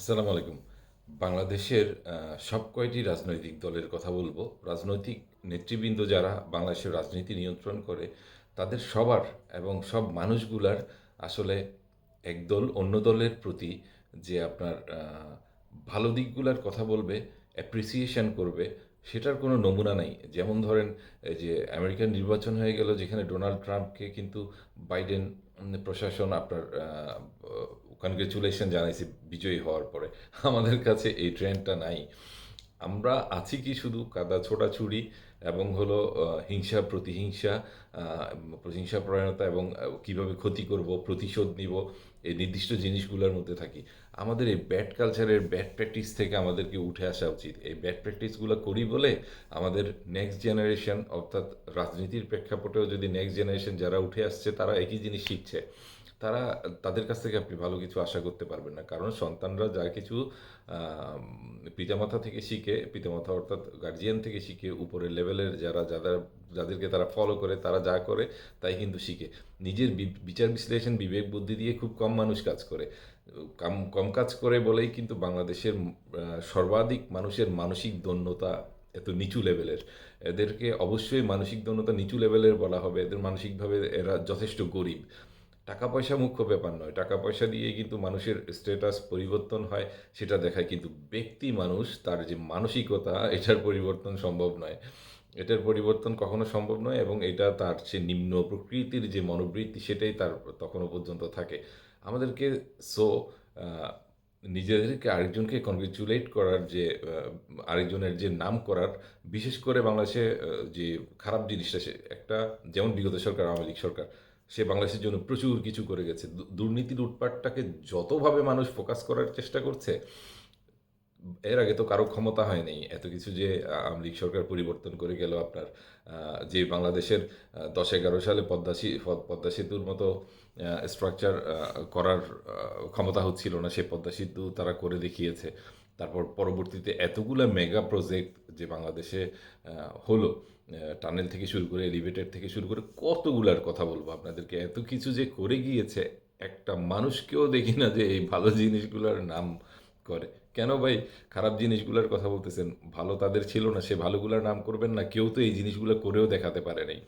আসসালামু আলাইকুম। বাংলাদেশের সব কয়টি রাজনৈতিক দলের কথা বলব। রাজনৈতিক নেতৃবৃন্দ যারা বাংলাদেশের রাজনীতি নিয়ন্ত্রণ করে, তাদের সবার এবং সব মানুষগুলার আসলে এক দল অন্য দলের প্রতি যে আপনার ভালো দিকগুলার কথা বলবে অ্যাপ্রিসিয়েশন করবে, সেটার কোনো নমুনা নেই। যেমন ধরেন যে আমেরিকান নির্বাচন হয়ে গেল, যেখানে ডোনাল্ড ট্রাম্পকে কিন্তু বাইডেন প্রশাসন আপনার কনগ্রেচুলেশন জানাইছে, বিজয়ী হওয়ার পরে। আমাদের কাছে এই ট্রেন্ডটা নাই। আমরা আছি কি শুধু কাদা ছোড়াছুড়ি এবং হলো হিংসা, প্রতিহিংসা প্রতিহিংসা পরায়ণতা এবং কীভাবে ক্ষতি করব, প্রতিশোধ নিব, এই নির্দিষ্ট জিনিসগুলোর মধ্যে থাকি। আমাদের এই ব্যাড কালচারের ব্যাড প্র্যাকটিস থেকে আমাদেরকে উঠে আসা উচিত। এই ব্যাড প্র্যাকটিসগুলো করি বলে আমাদের নেক্সট জেনারেশন অর্থাৎ রাজনীতির প্রেক্ষাপটেও যদি নেক্সট জেনারেশন যারা উঠে আসছে, তারা একই জিনিস শিখছে। তারা তাদের কাছ থেকে আপনি ভালো কিছু আশা করতে পারবেন না। কারণ সন্তানরা যা কিছু পিতামাতা থেকে শিখে, পিতামাতা অর্থাৎ গার্জিয়ান থেকে শিখে, উপরের লেভেলের যারা যারা যাদেরকে তারা ফলো করে, তারা যা করে তাই কিন্তু শিখে। নিজের বিচার বিশ্লেষণ, বিবেক বুদ্ধি দিয়ে খুব কম মানুষ কাজ করে। কম কম কাজ করে বলেই কিন্তু বাংলাদেশের সর্বাধিক মানুষের মানসিক দন্যতা এত নিচু লেভেলের এদেরকে অবশ্যই মানসিক দন্যতা নিচু লেভেলের বলা হবে। এদের মানসিকভাবে এরা যথেষ্ট গরিব। টাকা পয়সা মুখ্য ব্যাপার নয়। টাকা পয়সা দিয়ে কিন্তু মানুষের স্ট্যাটাস পরিবর্তন হয়, সেটা দেখায় কিন্তু ব্যক্তি মানুষ, তার যে মানসিকতা, এটার পরিবর্তন সম্ভব নয়। এটার পরিবর্তন কখনো সম্ভব নয় এবং এটা তার যে নিম্ন প্রকৃতির যে মনোবৃত্তি, সেটাই তার তখনও পর্যন্ত থাকে। আমাদেরকে সো নিজেদেরকে আরেকজনকে কনগ্রেচুলেট করার যে আরেকজনের যে নাম করার, বিশেষ করে বাংলাদেশে যে খারাপ জিনিসটা, সে একটা, যেমন বিগত সরকার, আওয়ামী লীগ সরকার সে বাংলাদেশের জন্য প্রচুর কিছু করে গেছে। দুর্নীতি লুটপাটটাকে যতভাবে মানুষ ফোকাস করার চেষ্টা করছে, এর আগে তো কারও ক্ষমতা হয়নি এত কিছু যে লীগ সরকার পরিবর্তন করে গেল আপনার যে বাংলাদেশের দশ এগারো সালে পদ্মা পদ্মা সেতুর মতো স্ট্রাকচার করার ক্ষমতা হচ্ছিল না। সে পদ্মা সেতু তারা করে দেখিয়েছে। তারপর পরবর্তীতে এতগুলো মেগা প্রজেক্ট যে বাংলাদেশে হলো টানেল থেকে শুরু করে এলিভেটেড থেকে শুরু করে কতগুলার কথা বলব আপনাদেরকে। এত কিছু যে করে গিয়েছে, একটা মানুষকেও দেখি না যে এই ভালো জিনিসগুলোর নাম করে। কেন ভাই? খারাপ জিনিসগুলোর কথা বলতেছেন। ভালো তাদের ছিল না, সে ভালোগুলোর নাম করবেন না। কেউ তো এই জিনিসগুলো করেও দেখাতে পারে নাই।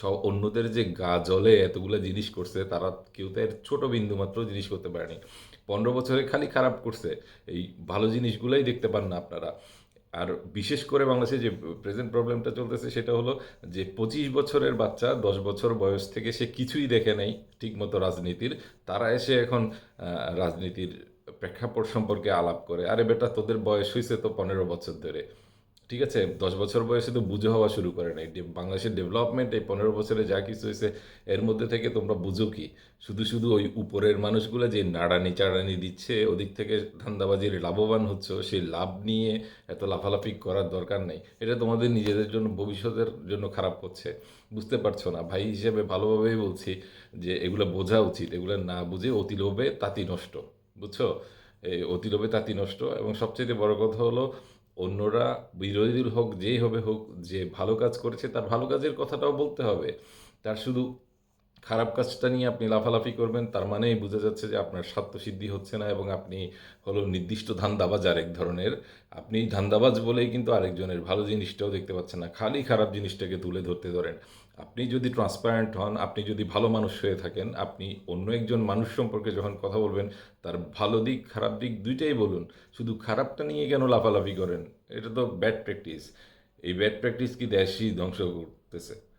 সব অন্যদের যে গা জলে এতগুলো জিনিস করছে, তারা কেউ তো এর ছোটো বিন্দু মাত্র জিনিস করতে পারেনি পনেরো বছরে খালি খারাপ করছে। এই ভালো জিনিসগুলোই দেখতে পান না আপনারা। আর বিশেষ করে বাংলাদেশে যে প্রেজেন্ট প্রবলেমটা চলতেছে, সেটা হলো যে পঁচিশ বছরের বাচ্চা, দশ বছর বয়স থেকে সে কিছুই দেখে নেই ঠিকমতো রাজনীতির। তারা এসে এখন রাজনীতির প্রেক্ষাপট সম্পর্কে আলাপ করে, আরে বেটা, তোদের বয়স হয়েছে তো পনেরো বছর ধরে। ঠিক আছে, দশ বছর বয়সে তো বুঝে হওয়া শুরু করে নাই। বাংলাদেশের ডেভেলপমেন্ট এই পনেরো বছরে যা কিছু হয়েছে, এর মধ্যে থেকে তোমরা বুঝো কি? শুধু শুধু ওই উপরের মানুষগুলো যে নাড়ানি চাড়ানি দিচ্ছে, ওদিক থেকে ধান্দাবাজির লাভবান হচ্ছে, সেই লাভ নিয়ে এত লাফালাফি করার দরকার নেই। এটা তোমাদের নিজেদের জন্য, ভবিষ্যতের জন্য খারাপ হচ্ছে বুঝতে পারছ না? ভাই হিসেবে ভালোভাবেই বলছি যে এগুলো বোঝা উচিত, এগুলো না বুঝে অতি লোভে তাঁতি নষ্ট। বুঝছ? এই অতিলোভে তাঁতি নষ্ট এবং সবচেয়ে বড় কথা হলো, অন্যরা বিরোধী হোক, যেই হবে হোক, যে ভালো কাজ করেছে, তার ভালো কাজের কথাটাও বলতে হবে। তার শুধু খারাপ কাজটা নিয়ে আপনি লাফালাফি করবেন, তার মানেই বোঝা যাচ্ছে যে আপনার স্বার্থসিদ্ধি হচ্ছে না এবং আপনি হলো নির্দিষ্ট ধান্দাবাজ আরেক ধরনের। আপনি ধান্দাবাজ বলেই কিন্তু আরেকজনের ভালো জিনিসটাও দেখতে পাচ্ছেন না, খালি খারাপ জিনিসটাকে তুলে ধরতে ধরেন। আপনি যদি ট্রান্সপারেন্ট হন, আপনি যদি ভালো মানুষ হয়ে থাকেন, আপনি অন্য একজন মানুষ সম্পর্কে যখন কথা বলবেন, তার ভালো দিক, খারাপ দিক দুইটাই বলুন। শুধু খারাপটা নিয়ে কেন লাফালাফি করেন? এটা তো ব্যাড প্র্যাকটিস এই ব্যাড প্র্যাকটিস কি দেশই ধ্বংস করতেছে।